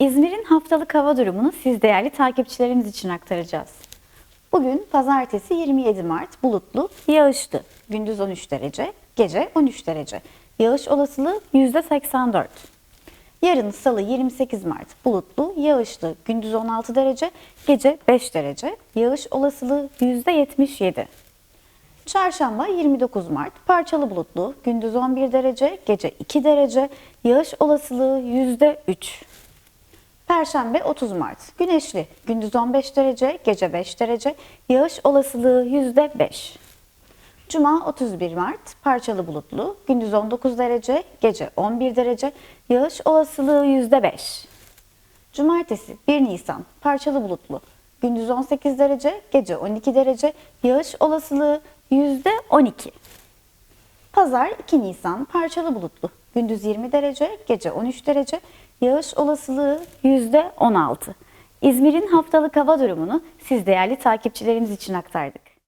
İzmir'in haftalık hava durumunu siz değerli takipçilerimiz için aktaracağız. Bugün pazartesi 27 Mart bulutlu, yağışlı. Gündüz 13 derece, gece 13 derece. Yağış olasılığı %84. Yarın salı 28 Mart bulutlu, yağışlı. Gündüz 16 derece, gece 5 derece. Yağış olasılığı %77. Çarşamba 29 Mart parçalı bulutlu, gündüz 11 derece, gece 2 derece, yağış olasılığı %3. Perşembe 30 Mart güneşli, gündüz 15 derece, gece 5 derece, yağış olasılığı %5. Cuma 31 Mart parçalı bulutlu, gündüz 19 derece, gece 11 derece, yağış olasılığı %5. Cumartesi 1 Nisan parçalı bulutlu. Gündüz 18 derece, gece 12 derece, yağış olasılığı %12. Pazar 2 Nisan parçalı bulutlu. Gündüz 20 derece, gece 13 derece, yağış olasılığı %16. İzmir'in haftalık hava durumunu siz değerli takipçilerimiz için aktardık.